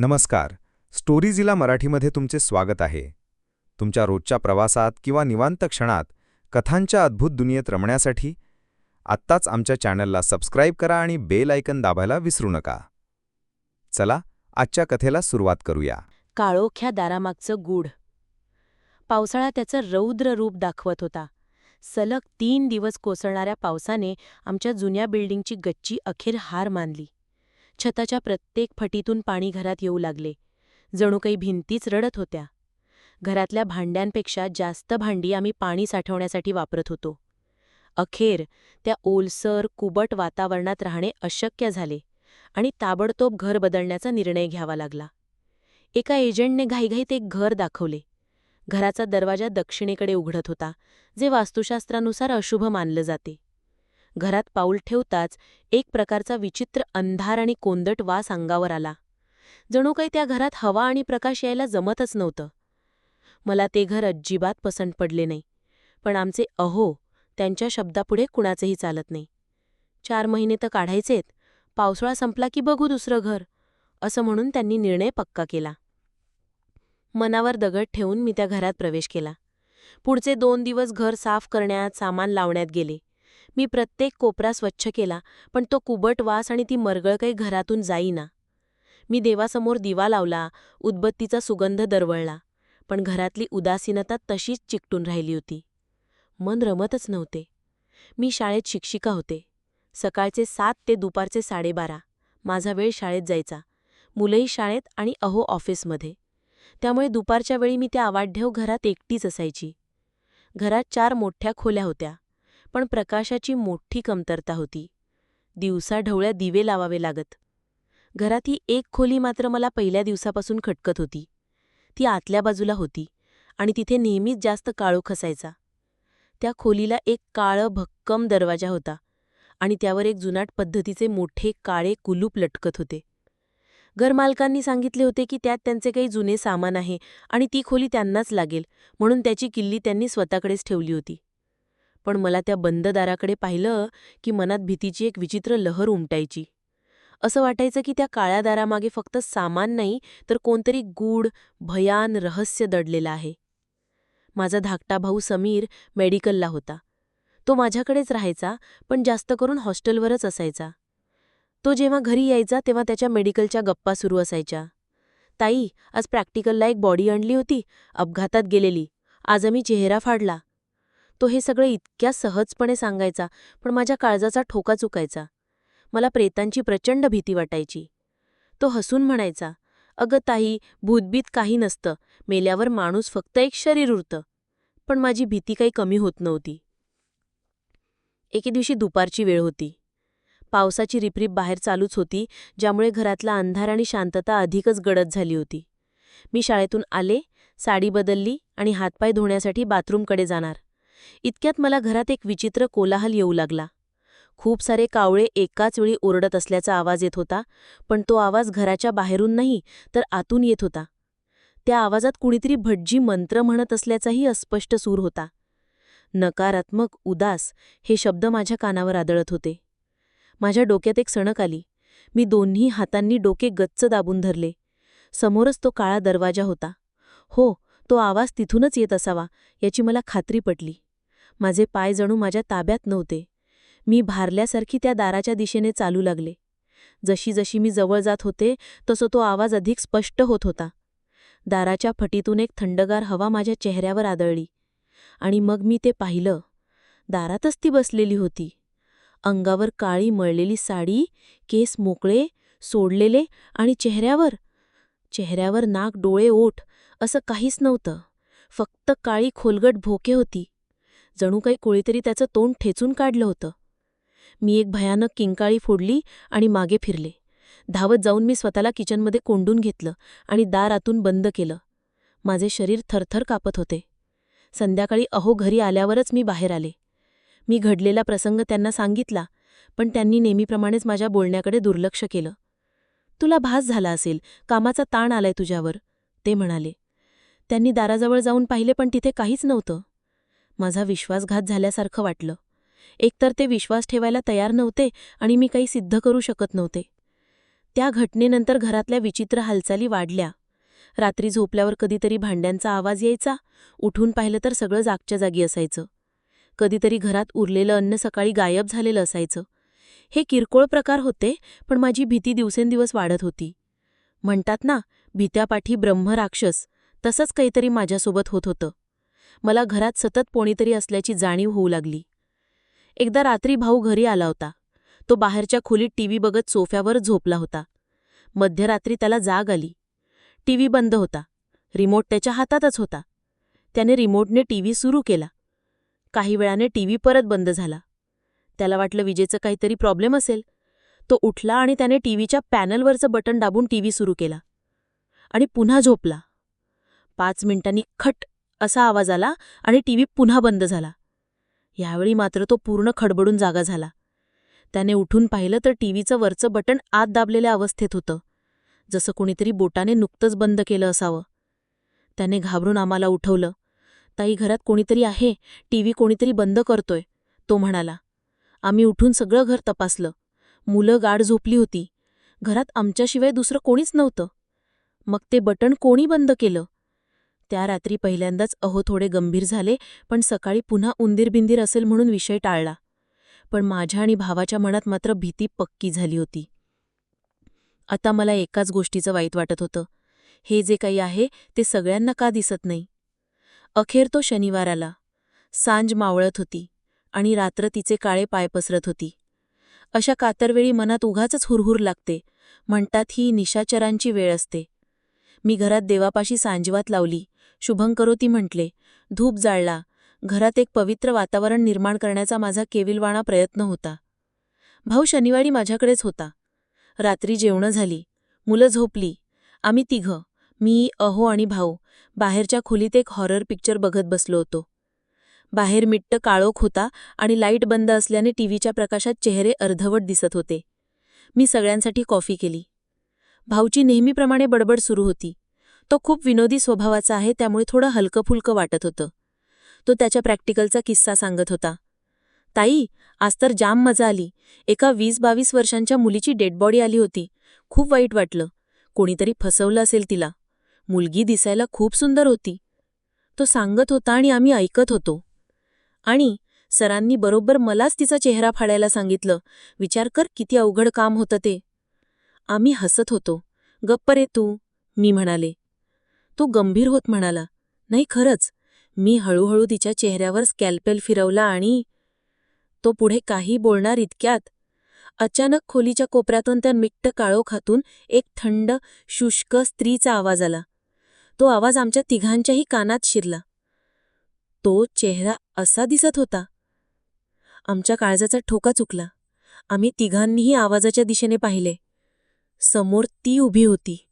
नमस्कार. स्टोरीजीला मराठीमध्ये तुमचे स्वागत आहे. तुमच्या रोजच्या प्रवासात किंवा निवांत क्षणात कथांच्या अद्भुत दुनियेत रमण्यासाठी आत्ताच आमच्या चॅनलला सबस्क्राईब करा आणि बेल आयकन दाबायला विसरू नका. चला आजच्या कथेला सुरुवात करूया. काळोख्या दारामागचं गूढ. पावसाळा त्याचं रौद्र रूप दाखवत होता. सलग तीन दिवस कोसळणाऱ्या पावसाने आमच्या जुन्या बिल्डिंगची गच्ची अखेर हार मानली. छताच्या प्रत्येक फटीतून पाणी घरात येऊ लागले. जणू काही भिंतीच रडत होत्या. घरातल्या भांड्यांपेक्षा जास्त भांडी आम्ही पाणी साठवण्यासाठी वापरत होतो. अखेर त्या ओलसर कुबट वातावरणात राहणे अशक्य झाले आणि ताबडतोब घर बदलण्याचा निर्णय घ्यावा लागला. एका एजंटने घाईघाईत एक घर दाखवले. घराचा दरवाजा दक्षिणेकडे उघडत होता जे वास्तुशास्त्रानुसार अशुभ मानलं जाते. घरात पाऊल ठेवताच एक प्रकारचा विचित्र अंधार आणि कोंदट वास अंगावर आला. जणू काही त्या घरात हवा आणि प्रकाश यायला जमतच नव्हतं. मला ते घर अजिबात पसंत पडले नाही. पण आमचे अहो त्यांच्या शब्दापुढे कुणाचेही चालत नाही. चार महिने तर काढायचेत. पावसाळा संपला की बघू दुसरं घर असं म्हणून त्यांनी निर्णय पक्का केला. मनावर दगड ठेवून मी त्या घरात प्रवेश केला. पुढचे दोन दिवस घर साफ करण्यात सामान लावण्यात गेले. मी प्रत्येक कोपरा स्वच्छ केला पण तो कुबट वास आणि ती मरगळ काही घरातून जाईना. मी देवासमोर दिवा लावला उदबत्तीचा सुगंध दरवळला पण घरातली उदासीनता तशीच चिकटून राहिली होती. मन रमतच नव्हते. मी शाळेत शिक्षिका होते. सकाळचे सात ते दुपारचे साडेबारा. माझा वेळ शाळेत जायचा. मुलंही शाळेत आणि अहो ऑफिसमध्ये. त्यामुळे दुपारच्या वेळी मी त्या आवाढ्यव घरात एकटीच असायची. घरात चार मोठ्या खोल्या होत्या. पण प्रकाशाची मोठी कमतरता होती. दिवसा ढवळ्या दिवे लावावे लागत. घरात ही एक खोली मात्र मला पहिल्या दिवसापासून खटकत होती. ती आतल्या बाजूला होती आणि तिथे नेहमीच जास्त काळो खसायचा. त्या खोलीला एक काळं भक्कम दरवाजा होता आणि त्यावर एक जुनाट पद्धतीचे मोठे काळे कुलूप लटकत होते. घरमालकांनी सांगितले होते की त्यात त्यांचे काही जुने सामान आहे आणि ती खोली त्यांनाच लागेल म्हणून त्याची किल्ली त्यांनी स्वतःकडेच ठेवली होती. पण मला त्या बंद दाराकडे पाहिलं की मनात भीतीची एक विचित्र लहर उमटायची. असं वाटायचं की त्या काळ्या दारामागे फक्त सामान नाही तर कोणतरी गूढ भयान रहस्य दडलेलं आहे. माझा धाकटा भाऊ समीर मेडिकलला होता. तो माझ्याकडेच राहायचा पण जास्त करून हॉस्टेलवरच असायचा. तो जेव्हा घरी यायचा तेव्हा त्याच्या मेडिकलच्या गप्पा सुरू असायच्या. ताई आज प्रॅक्टिकलला एक बॉडी आणली होती अपघातात गेलेली. आज आम्ही चेहरा फाडला. तो हे सगळं इतक्या सहजपणे सांगायचा पण माझ्या काळजाचा ठोका चुकायचा. मला प्रेतांची प्रचंड भीती वाटायची. तो हसून म्हणायचा अगं ताई भूतबीत काही नसतं. मेल्यावर माणूस फक्त एक शरीर उरतं. पण माझी भीती काही कमी होत नव्हती. एके दिवशी दुपारची वेळ होती. पावसाची रिपरिप बाहेर चालूच होती ज्यामुळे घरातला अंधार आणि शांतता अधिकच गडद झाली होती. मी शाळेतून आले साडी बदलली आणि हातपाय धुण्यासाठी बाथरूमकडे जाणार. इतक्यात मला घरात एक विचित्र कोलाहल येऊ लागला. खूप सारे कावळे एकाच वेळी ओरडत असल्याचा आवाज येत होता पण तो आवाज घराच्या बाहेरून नाही तर आतून येत होता. त्या आवाजात कुणीतरी भटजी मंत्र म्हणत असल्याचाही अस्पष्ट सूर होता. नकारात्मक उदास हे शब्द माझ्या कानावर आदळत होते. माझ्या डोक्यात एक सणक आली. मी दोन्ही हातांनी डोके गच्च दाबून धरले. समोरच तो काळा दरवाजा होता. हो तो आवाज तिथूनच येत असावा याची मला खात्री पटली. माझे पाय जणू माझ्या ताब्यात नव्हते. मी भारल्यासारखी त्या दाराच्या दिशेने चालू लागले. जशी जशी मी जवळ जात होते तसं तो आवाज अधिक स्पष्ट होत होता. दाराच्या फटीतून एक थंडगार हवा माझ्या चेहऱ्यावर आदळली. आणि मग मी ते पाहिलं. दारातच ती बसलेली होती. अंगावर काळी मळलेली साडी केस मोकळे सोडलेले आणि चेहऱ्यावर चेहऱ्यावर नाक डोळे ओठ असं काहीच नव्हतं. फक्त काळी खोलगट भोके होती. जणू काही कोळीतरी त्याचं तोंड ठेचून काढलं होतं. मी एक भयानक किंकाळी फोडली आणि मागे फिरले. धावत जाऊन मी स्वतःला किचनमध्ये कोंडून घेतलं आणि दार आतून बंद केलं. माझे शरीर थरथर कापत होते. संध्याकाळी अहो घरी आल्यावरच मी बाहेर आले. मी घडलेला प्रसंग त्यांना सांगितला पण त्यांनी नेहमीप्रमाणेच माझ्या बोलण्याकडे दुर्लक्ष केलं. तुला भास झाला असेल कामाचा ताण आलाय तुझ्यावर ते म्हणाले. त्यांनी दाराजवळ जाऊन पाहिले पण तिथे काहीच नव्हतं. माझा विश्वासघात झाल्यासारखं वाटलं. एकतर ते विश्वास ठेवायला तयार नव्हते आणि मी काही सिद्ध करू शकत नव्हते. त्या घटनेनंतर घरातल्या विचित्र हालचाली वाढल्या. रात्री झोपल्यावर कधीतरी भांड्यांचा आवाज यायचा उठून पाहिलं तर सगळं जागच्या जागी असायचं. कधीतरी घरात उरलेलं अन्न सकाळी गायब झालेलं असायचं. हे किरकोळ प्रकार होते पण माझी भीती दिवसेंदिवस वाढत होती. म्हणतात ना भीत्यापाठी ब्रह्मराक्षस तसंच काहीतरी माझ्यासोबत होत होतं. मला घरात सतत कोणीतरी असल्याची जाणीव होऊ लागली. एकदा रात्री भाऊ घरी आला होता. तो बाहेरच्या खोलीत टीव्ही बघत सोफ्यावर झोपला होता. मध्यरात्री त्याला जाग आली. टीव्ही बंद होता. रिमोट त्याच्या हातातच होता. त्याने रिमोटने टीव्ही सुरू केला. काही वेळाने टीव्ही परत बंद झाला. त्याला वाटलं विजेचं काहीतरी प्रॉब्लेम असेल. तो उठला आणि त्याने टीव्हीच्या पॅनलवरचं बटन दाबून टीव्ही सुरू केला. आणि पुन्हा झोपला. पाच मिनिटांनी खट असा आवाज आला आणि टीव्ही पुन्हा बंद झाला. यावेळी मात्र तो पूर्ण खडबडून जागा झाला. त्याने उठून पाहिलं तर टीव्हीचं वरचं बटन आत दाबलेल्या अवस्थेत होतं. जसं कोणीतरी बोटाने नुकतंच बंद केलं असावं. त्याने घाबरून आम्हाला उठवलं. ताई घरात कोणीतरी आहे? टीव्ही कोणीतरी बंद करतोय तो म्हणाला. आम्ही उठून सगळं घर तपासलं. मुलं गाढ झोपली होती. घरात आमच्याशिवाय दुसरं कोणीच नव्हतं. मग ते बटण कोणी बंद केलं? त्या रात्री पहिल्यांदाच अहो थोडे गंभीर झाले पण सकाळी पुन्हा उंदीरबिंदीर असेल म्हणून विषय टाळला. पण माझ्या आणि भावाच्या मनात मात्र भीती पक्की झाली होती. आता मला एकाच गोष्टीचं वाईट वाटत होतं. हे जे काही आहे ते सगळ्यांना का दिसत नाही? अखेर तो शनिवार आला. सांज मावळत होती आणि रात्र तिचे काळे पाय पसरत होती. अशा कातरवेळी मनात उघाचच हुरहुर लागते. म्हणतात ही निशाचरांची वेळ असते. मी घरात देवापाशी सांजवात लावली. शुभंकरोती म्हटले. धूप जाळला. घरात एक पवित्र वातावरण निर्माण करण्याचा माझा केविलवाणा प्रयत्न होता. भाऊ शनिवारी माझ्याकडेच होता. रात्री जेवणं झाली. मुलं झोपली. आम्ही तिघं मी अहो आणि भाऊ बाहेरच्या खोलीत एक हॉरर पिक्चर बघत बसलो होतो. बाहेर मिट्ट काळोख होता आणि लाइट बंद असल्याने टीव्हीच्या प्रकाशात चेहरे अर्धवट दिसत होते. मी सगळ्यांसाठी कॉफी केली. भाऊची नेहमीप्रमाणे बडबड सुरू होती. तो खूप विनोदी स्वभावाचा आहे त्यामुळे थोडं हलकंफुलकं वाटत होतं. तो त्याच्या प्रॅक्टिकलचा किस्सा सांगत होता. ताई आज तर जाम मजा आली. एका वीस बावीस वर्षांच्या मुलीची डेडबॉडी आली होती. खूप वाईट वाटलं. कोणीतरी फसवलं असेल तिला. मुलगी दिसायला खूप सुंदर होती. तो सांगत होता आणि आम्ही ऐकत होतो. आणि सरांनी बरोबर मलाच तिचा चेहरा फाडायला सांगितलं. विचार कर किती अवघड काम होतं ते. आम्ही हसत होतो. गप्प रे तू मी म्हणाले. तो गंभीर होत म्हणाला. नाही खरंच. मी हळूहळू तिच्या चेहऱ्यावर स्कॅल्पेल फिरवला आणि तो पुढे काही बोलणार इतक्यात. अचानक खोलीच्या कोपऱ्यातून त्या मिट्ट काळोखातून एक थंड शुष्क स्त्रीचा आवाज आला. तो आवाज आमच्या तिघांच्याही कानात शिरला. तो चेहरा असा दिसत होता. आमच्या काळजाचा ठोका चुकला. आम्ही तिघांनीही आवाजाच्या दिशेने पाहिले. समोर ती उभी होती.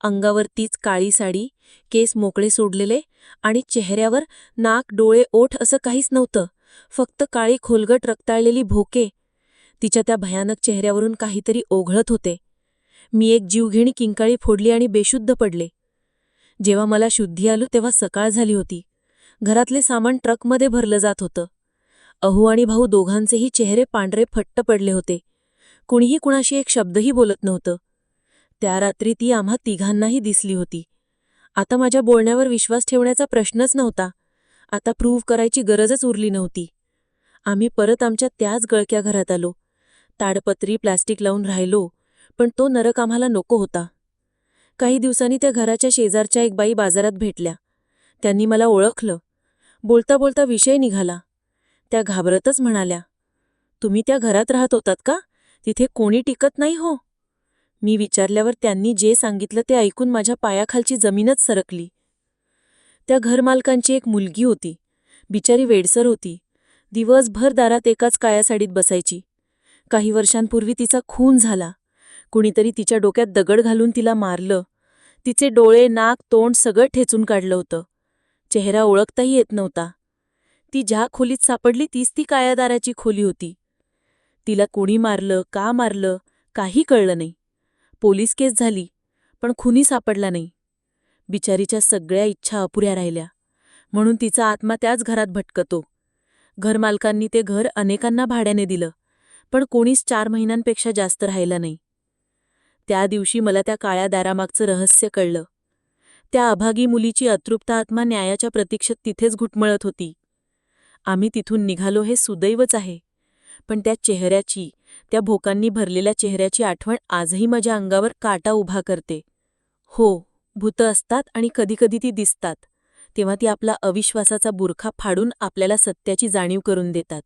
अंगावर तीच काळी साडी केस मोकळे सोडलेले आणि चेहऱ्यावर नाक डोळे ओठ असं काहीच नव्हतं. फक्त काळी खोलगट रक्ताळलेली भोके. तिच्या त्या भयानक चेहऱ्यावरून काहीतरी ओघळत होते. मी एक जीवघेणी किंकाळी फोडली आणि बेशुद्ध पडले. जेव्हा मला शुद्धी आलो तेव्हा सकाळ झाली होती. घरातले सामान ट्रकमध्ये भरलं जात होतं. अहू आणि भाऊ दोघांचेही चेहरे पांढरे फट्ट पडले होते. कुणीही कुणाशी एक शब्दही बोलत नव्हतं. त्या रात्री ती आम्हा तिघांनाही दिसली होती. आता माझ्या बोलण्यावर विश्वास ठेवण्याचा प्रश्नच नव्हता. आता प्रूव्ह करायची गरजच उरली नव्हती. आम्ही परत आमच्या त्याच गळक्या घरात आलो. ताडपत्री प्लास्टिक लावून राहिलो पण तो नरक आम्हाला नको होता. काही दिवसांनी त्या घराच्या शेजारच्या एक बाई बाजारात भेटल्या. त्यांनी मला ओळखलं. बोलता बोलता विषय निघाला. त्या घाबरतच म्हणाल्या तुम्ही त्या घरात राहत होतात का? तिथे कोणी टिकत नाही हो. मी विचारल्यावर त्यांनी जे सांगितलं ते ऐकून माझ्या पायाखालची जमीनच सरकली. त्या घरमालकांची एक मुलगी होती. बिचारी वेडसर होती. दिवसभर दारात एकाच काळ्या साडीत बसायची. काही वर्षांपूर्वी तिचा खून झाला. कुणीतरी तिच्या डोक्यात दगड घालून तिला मारलं. तिचे डोळे नाक तोंड सगळं ठेचून काढलं होतं. चेहरा ओळखताही येत नव्हता. ती ज्या खोलीत सापडली तीच ती काळ्या दाराची खोली होती. तिला कोणी मारलं का मारलं काही कळलं नाही. पोलीस केस झाली पण खुनी सापडला नाही. बिचारीच्या सगळ्या इच्छा अपुऱ्या राहिल्या. म्हणून तिचा आत्मा त्याच घरात भटकतो. घरमालकांनी ते घर अनेकांना भाड्याने दिलं पण कोणीच चार महिन्यांपेक्षा जास्त राहिलं नाही. त्या दिवशी मला त्या काळ्या दारामागचं रहस्य कळलं. त्या अभागी मुलीची अतृप्त आत्मा न्यायाच्या प्रतीक्षेत तिथेच घुटमळत होती. आम्ही तिथून निघालो हे सुदैवच आहे पण त्या चेहऱ्याची त्या भोकांनी भरलेल्या चेहऱ्याची आठवण आजही माझ्या अंगावर काटा उभा करते. हो भूतं असतात आणि कधीकधी ती दिसतात तेव्हा ती आपला अविश्वासाचा बुरखा फाडून आपल्याला सत्याची जाणीव करून देतात.